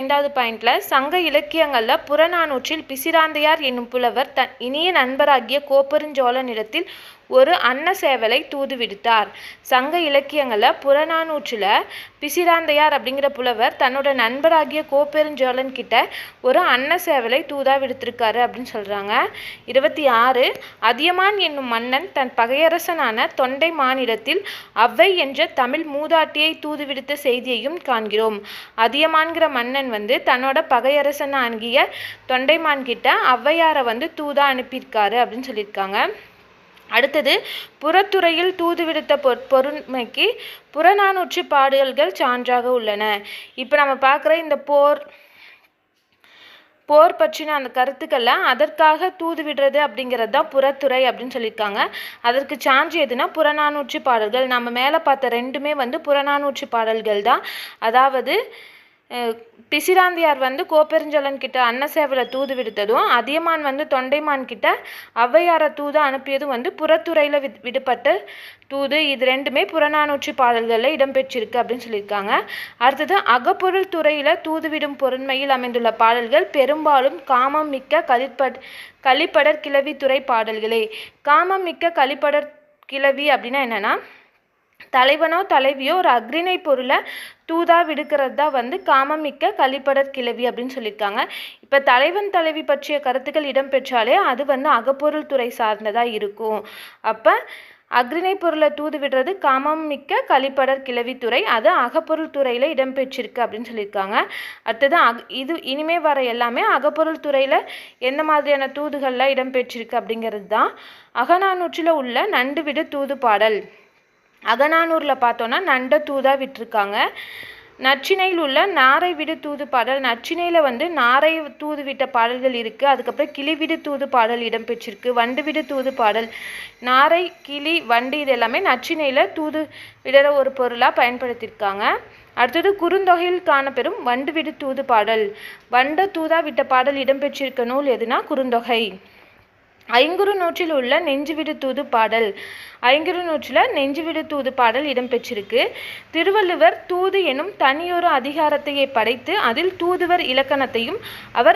ஐந்தாவது பாயிண்ட்ல சங்க இலக்கியங்களில் புறநானூற்றில் பிசிராந்தையார் என்னும் புலவர் தன் இனிய நண்பராகிய கோப்பெருஞ்சோழனிடத்தில் ஒரு அன்னசேவலை தூது விடுத்தார். சங்க இலக்கியங்களில் புறநானூற்றில் பிசிராந்தையார் அப்படிங்கிற புலவர் தன்னோட நண்பராகிய கோப்பெருஞ்சோழன் கிட்ட ஒரு அன்னசேவலை தூதா விடுத்திருக்காரு அப்படின்னு சொல்கிறாங்க இருபத்தி ஆறு அதியமான் என்னும் மன்னன் தன் பகையரசனான தொண்டை மாநிலத்தில் அவ்வை என்ற தமிழ் மூதாட்டியை தூது விடுத்த செய்தியையும் காண்கிறோம். அதியமான்கிற மன்னன் வந்து தன்னோட பகையரசனாகிய தொண்டைமான் கிட்ட ஔவையாரை வந்து தூதா அனுப்பியிருக்காரு அப்படின்னு சொல்லியிருக்காங்க. அடுத்தது புறத்துறையில் தூது விடுத்த பொ பொருண்மைக்கு புறநானூற்று பாடல்கள் சான்றாக உள்ளன. இப்போ நம்ம பார்க்குற இந்த போர் போர் பற்றின அந்த கருத்துக்களை அதற்காக தூது விடுறது அப்படிங்கிறது தான் புறத்துறை அப்படின்னு சொல்லியிருக்காங்க. அதற்கு சான்று எதுனா புறநானூற்று பாடல்கள். நம்ம மேலே பார்த்த ரெண்டுமே வந்து புறநானூற்று பாடல்கள் தான். அதாவது பிசிராந்தியார் வந்து கோப்பெருஞ்சோழன் கிட்ட அன்னசேவலை தூது விடுத்ததும் அதியமான் வந்து தொண்டைமான் கிட்ட ஔவையாரை தூது அனுப்பியதும் வந்து புறத்துறையில் வி விடுபட்ட தூது. இது ரெண்டுமே புறநானூற்றி பாடல்களில் இடம்பெற்றிருக்கு அப்படின்னு சொல்லியிருக்காங்க. அடுத்தது அகப்பொருள் துறையில் தூதுவிடும் பொருண்மையில் அமைந்துள்ள பாடல்கள் பெரும்பாலும் காமம் மிக்க கலிப்பட் களிப்படர் கிளவி துறை பாடல்களே. காமம் மிக்க களிப்படர் கிளவி அப்படின்னா என்னென்னா தலைவனோ தலைவியோ ஒரு அக்ரிணை பொருளை தூதா விடுக்கிறது தான் வந்து காமமிக்க கலிப்படர் கிளவி அப்படின்னு சொல்லியிருக்காங்க. இப்போ தலைவன் தலைவி பற்றிய கருத்துக்கள் இடம்பெற்றாலே அது வந்து அகப்பொருள் துறை சார்ந்ததாக இருக்கும். அப்போ அக்ரிணை பொருளை தூது விடுறது காமம் மிக்க கழிப்படர் கிளவித்துறை அது அகப்பொருள் துறையில் இடம்பெற்றிருக்கு அப்படின்னு சொல்லியிருக்காங்க. அடுத்தது அக் இது இனிமே வர எல்லாமே அகப்பொருள் துறையில் எந்த மாதிரியான தூதுகள்லாம் இடம்பெற்றிருக்கு அப்படிங்கிறது தான் அகநானூற்றில் உள்ள நண்டு விடு தூது பாடல். அகநானூரில் பார்த்தோன்னா நண்ட தூதாக விட்டிருக்காங்க. நச்சினையில் உள்ள நாரை விடு தூது பாடல் நச்சினையில் வந்து நாரை தூது விட்ட பாடல்கள் இருக்குது அதுக்கப்புறம் கிளி விடு தூது பாடல் இடம்பெற்றிருக்கு வண்டு விடு தூது பாடல் நாரை கிளி வண்டு இது எல்லாமே நச்சினையில் தூது விடுற ஒரு பொருளாக பயன்படுத்தியிருக்காங்க. அடுத்தது குறுந்தொகையில் காணப்பெறும் வண்டு விடு தூது பாடல். வண்ட தூதா விட்ட பாடல் இடம்பெற்றிருக்க நூல் எதுனா குறுந்தொகை. ஐங்குறு நூற்றில் உள்ள நெஞ்சுவிடு தூது பாடல். ஐங்குறு நூற்றில் நெஞ்சுவிடு தூது பாடல் இடம்பெற்றிருக்கு. திருவள்ளுவர் தூது எனும் தனியொரு அதிகாரத்தையே படைத்து அதில் தூதுவர் இலக்கணத்தையும் அவர்